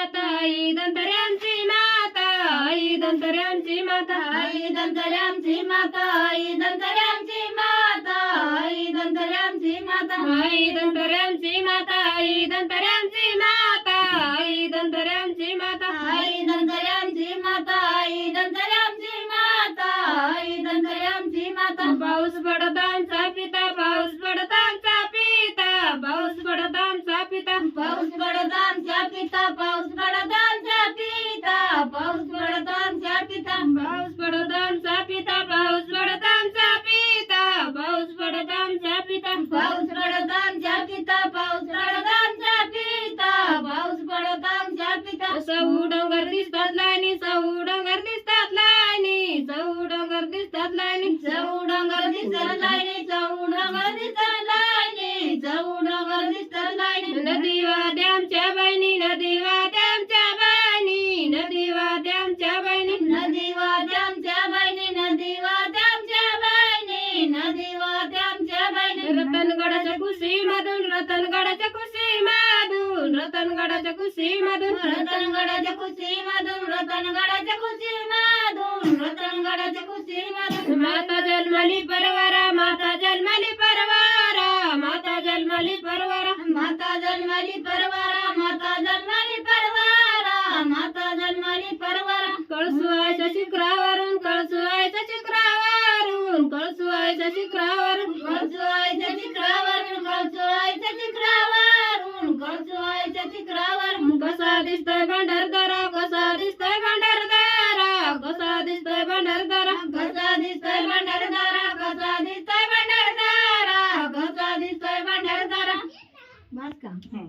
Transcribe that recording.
माता आई दंतऱ्यांची माता आई दंतऱ्यांची माता. आई दंतऱ्यांची माता आई दंतऱ्यांची माता आई दंतऱ्यांची माता. आई दंतऱ्यांची माता आई दंतऱ्यांची माता. पिता पाऊस पडत आमच्या पिता पाऊस पडत आमच्या पिता पाऊस पडत आमचा पिता पाऊस पडत आमचा पिता पाऊस पडत आमचा पिता पाऊस पडत आमच्या पिता पाऊस पडत आमच्या पिता पाऊस पडत आमच्या पिता. सौ डोंगर दिसतात लाईनी सौ डोंगर दिसतात लाईनी सौ डोंगर दिसतात लाईनी चौ डोंगर दिसत लाईनी चौ डोंगर दिसत వాద్యం చేబైని నది వాద్యం చేబైని నది వాద్యం చేబైని నది వాద్యం చేబైని రతన్ గడ చకు సీమదున్ రతన్ గడ చకు సీమదున్ రతన్ గడ చకు సీమదున్ రతన్ గడ మాత జన్మలి పరవ आणि परवारा कळसुवायचा शिखरावरून कळसुवायचा शिखरावरून कळसुवायचा शिखरावरून कळसुवायच्या शिखरावरून कळसुवायच्या शिखरावरून कळसुवायच्या शिखरावरून. कसा दिसतोय पंढरदरा कसा दिसतोय पंढरदरा कसा दिसतोय पंढरदरा कसा दिसतोय पंढरदरा कसा दिसतोय पंढरदरा कसा दिसतोय पंढरदरा बस का?